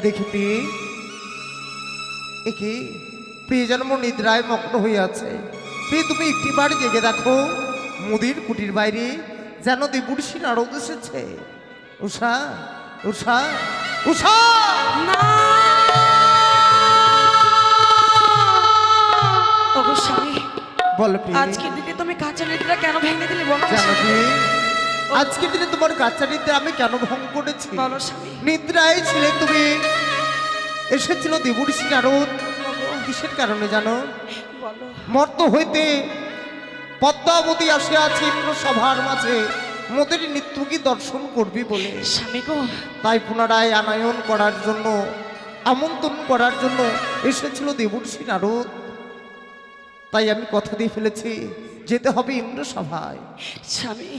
দেখি প্রিয়ে একে প্রিয় যেন নিদ্রায় মগ্ন হইয়াছে আছে। তুমি একটি বার জেগে দেখো মুদির কুটির বাইরে যেন দেবুড়শি নারদ এসেছে। উষা উষা উষা! ওগো স্বামী বল আজকের দিনে তুমি কাঁচা নিদ্রা কেন ভেঙে দিলে বলো আজকের দিনে তোমার কাচ্চা নিদ্রা আমি কেন ভঙ্গ করেছি? নিদ্রায় ছিলে তুমি? এসেছিল দেবুড়শি নারদ কিসের কারণে জানো? মর্ত হইতে পদ্মাবতী আসিয়াছে আছে সভার মাঝে। মোদের নিত্য কি দর্শন করবি বলে? স্বামী তাই পুনরায় আনায়ন করার জন্য আমন্ত্রণ করার জন্য এসেছিল দেবর্ষী নারদ তাই আমি কথা দিয়ে ফেলেছি যেতে হবে ইন্দ্রসভায়। স্বামী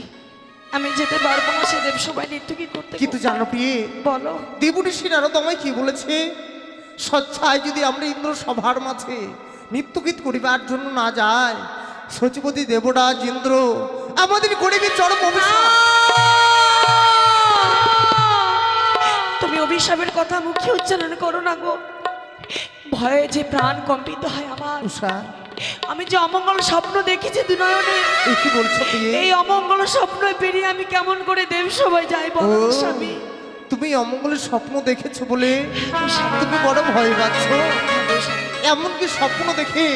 আমি যেতে পারব না সে দেব সবাই নৃত্য কি করতে কিন্তু জানো প্রিয়ে বলো। দেবর্ষী নারদ আমায় কি বলেছে? স্বচ্ছায় যদি আমরা ইন্দ্র সভার মাঝে নৃত্যগীত করিবার জন্য না যাই সচিপতি দেবরাজ ইন্দ্র আমাদের গরিবের চরম তুমি অভিশাপের কথা মুখে উচ্চারণ করো না গো। ভয়ে যে প্রাণ কম্পিত হয় আমার। আমি যে অমঙ্গল স্বপ্ন দেখেছি দুনয়নে। কি বলছো এই অমঙ্গল স্বপ্ন পেরিয়ে আমি কেমন করে দেব সবাই যাই বলো স্বামী? তুমি অমঙ্গলের স্বপ্ন দেখেছ বলে? স্বামী, তুমি বড় ভয় পাচ্ছ। স্বামী। এমনকি স্বপ্ন দেখে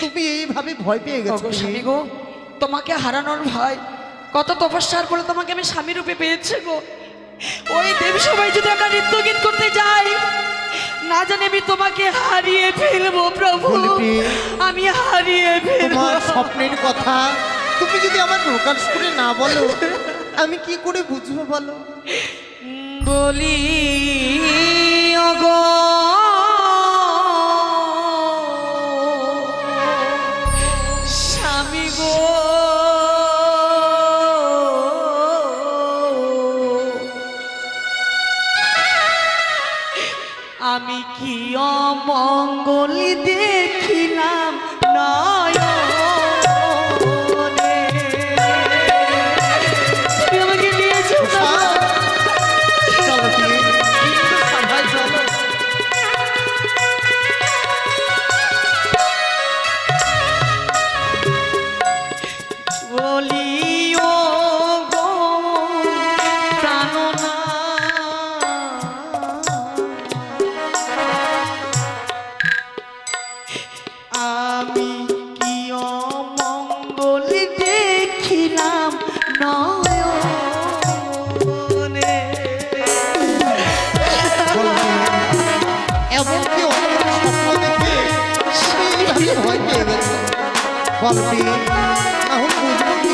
তুমি এইভাবে ভয় পেয়ে গেছো স্বামী গো তোমাকে হারানোর ভয় কত তপস্যার বলে তোমাকে আমি স্বামী রূপে পেয়েছে গো। ওই দেব সবাই যদি আমরা নৃত্য গীত করতে যাই না জানি আমি তোমাকে হারিয়ে ফেলব প্রভু বলবি? আমি হারিয়ে ফেলব তোমার স্বপ্নের কথা তুমি যদি আমার প্রকাশ করে না বলো আমি কি করে বুঝব বলো বলি ওগো দেখে সেইভাবে ভয় পেয়ে গেছে বলবি এখন বুঝব কি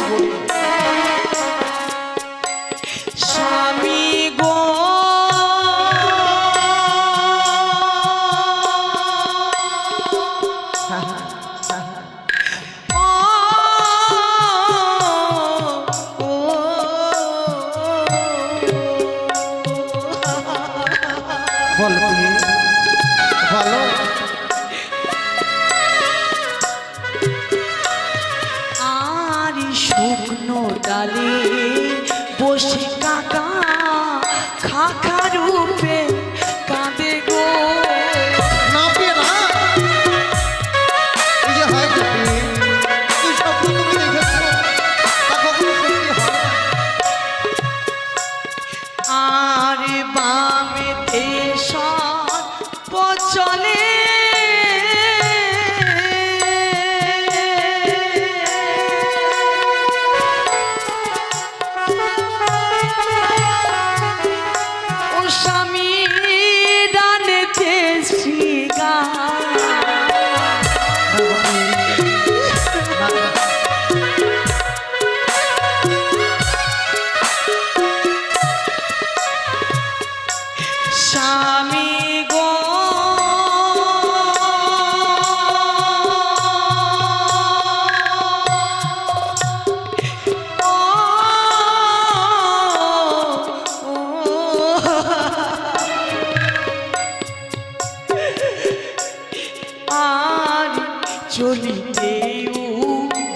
যদি কেউ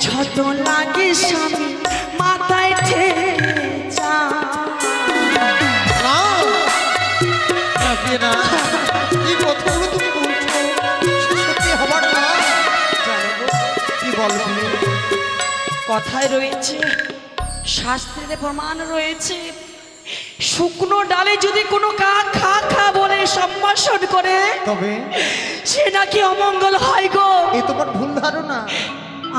যত লাগে স্বামী মাথায় ঠেলে না হবার কি বলবি কথায় রয়েছে, শাস্ত্রের প্রমাণ রয়েছে। শুকনো ডালে যদি কোনো কা খা খা বলে সম্ভাষণ করে, তবে সে নাকি অমঙ্গল হয় গো। এ তোমার ভুল ধারণা।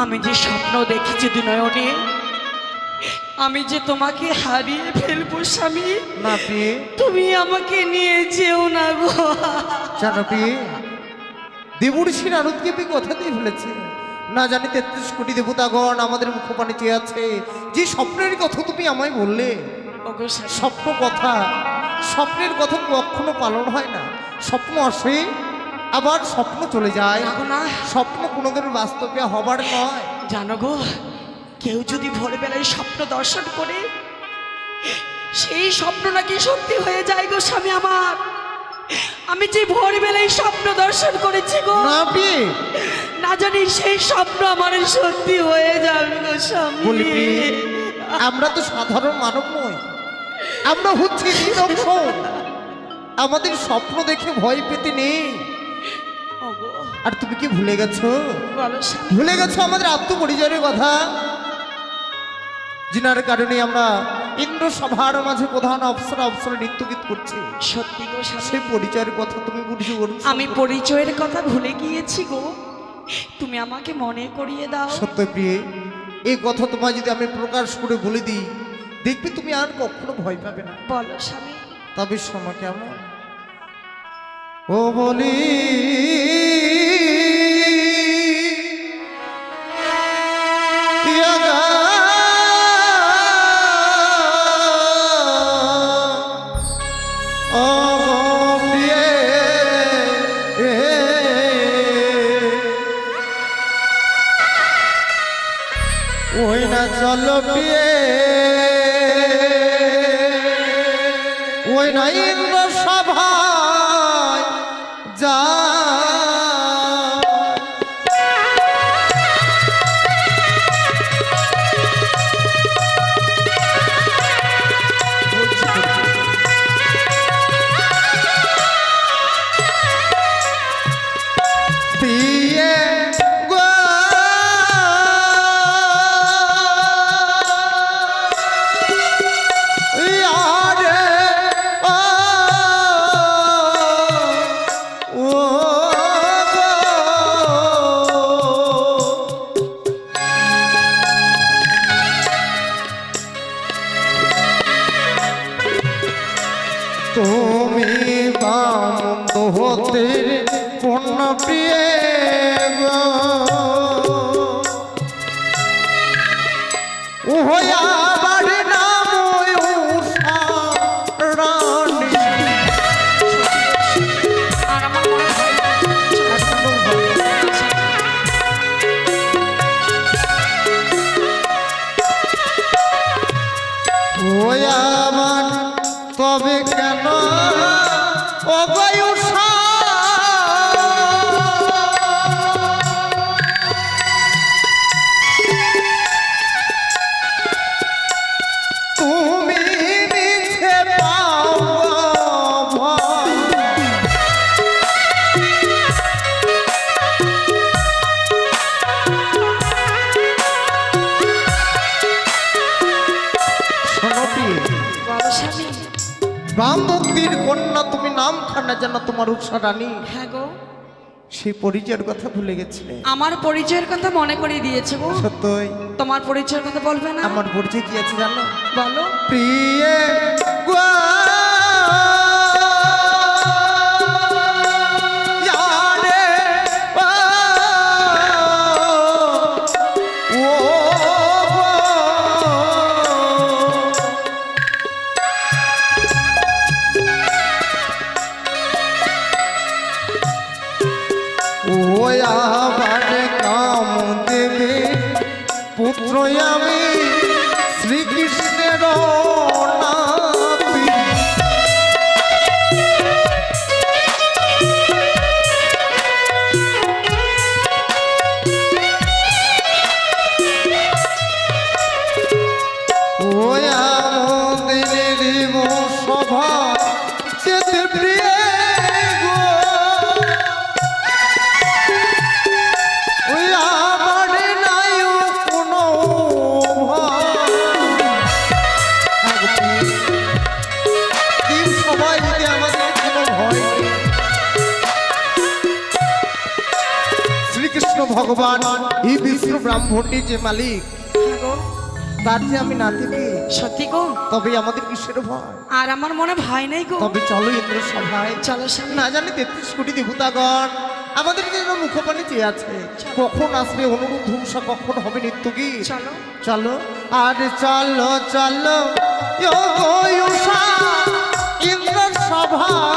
আমি যে স্বপ্ন দেখেছি দুনয়নে আমি যে তোমাকে হারিয়ে ফেলব স্বামী না প্রিয়ে তুমি আমাকে নিয়ে যেও না গো। জানো প্রিয়ে দেবর্ষী নারদকে তুমি কথা দিয়ে ফেলেছে। না জানি তেত্রিশ কোটি দেবতাগণ আমাদের মুখপানে চেয়ে আছে। যে স্বপ্নের কথা তুমি আমায় বললে স্বপ্ন কথা স্বপ্নের কথা কখনো পালন হয় না। স্বপ্ন আসে আবার স্বপ্ন চলে যায়। না স্বপ্ন কোনোদিন বাস্তবে হবার নয়। জানো গো কেউ যদি ভোরবেলায় স্বপ্ন দর্শন করে সেই স্বপ্ন নাকি সত্যি হয়ে যায় গো স্বামী আমার। আমি যে ভোরবেলায় স্বপ্ন দর্শন করেছি গো না না জানি সেই স্বপ্ন আমার সত্যি হয়ে যাবে গো স্বামী। আমরা তো সাধারণ মানব নই। আমরা হচ্ছি আমাদের স্বপ্ন দেখে ভয় পেতে নেই। আর তুমি কি ভুলে গেছো? ভুলে গেছো আমাদের আত্মপরিচয়ের কথা? জিনার কারণে আমরা ইন্দ্র সভার মাঝে প্রধান অফসর অফসরে নৃত্যগীত করছি। সত্যি গো সেই পরিচয়ের কথা তুমি বুঝে আমি পরিচয়ের কথা ভুলে গিয়েছি গো। তুমি আমাকে মনে করিয়ে দাও। সত্য প্রিয়ে এই কথা তোমায় যদি আমি প্রকাশ করে বলে দিই দেখবে তুমি আর কখনো ভয় পাবে না। বলো স্বামী। তবে শোনো কেমন? ও বলি ওই না চলো প্রিয়ে ওই উহয়াবার বান্ধবীর কন্যা তুমি নাম খানা জানা তোমার উৎসা রানী। হ্যাঁ গো। সেই পরিচয়ের কথা ভুলে গেছিলে? আমার পরিচয়ের কথা মনে করিয়ে দিয়েছে গো। সত্যই। তোমার পরিচয়ের কথা বলবে না? আমার পরিচয় কি আছে জানো? বলো। প্রিয়ে ওই আবার কাম দেবে পুত্র আমি শ্রীকৃষ্ণের ভগবান এই বিষ্ণু ব্রাহ্মণী যে মালিক তার যে আমি না থেকে সত্যি গো? তবে আমাদের কিসের ভয়। আর আমার মনে ভয় নেই গো। তবে চলো ইন্দ্র সভায়। চলো না জানি তেত্রিশ কোটি দেবতাগণ আমাদের যেন মুখপানে চেয়ে আছে কখন আসবে অনুরূপ ধূমসা কখন হবে নিত্য কি? চলো। চলো। আর চলো চলো। ইন্দ্র সভা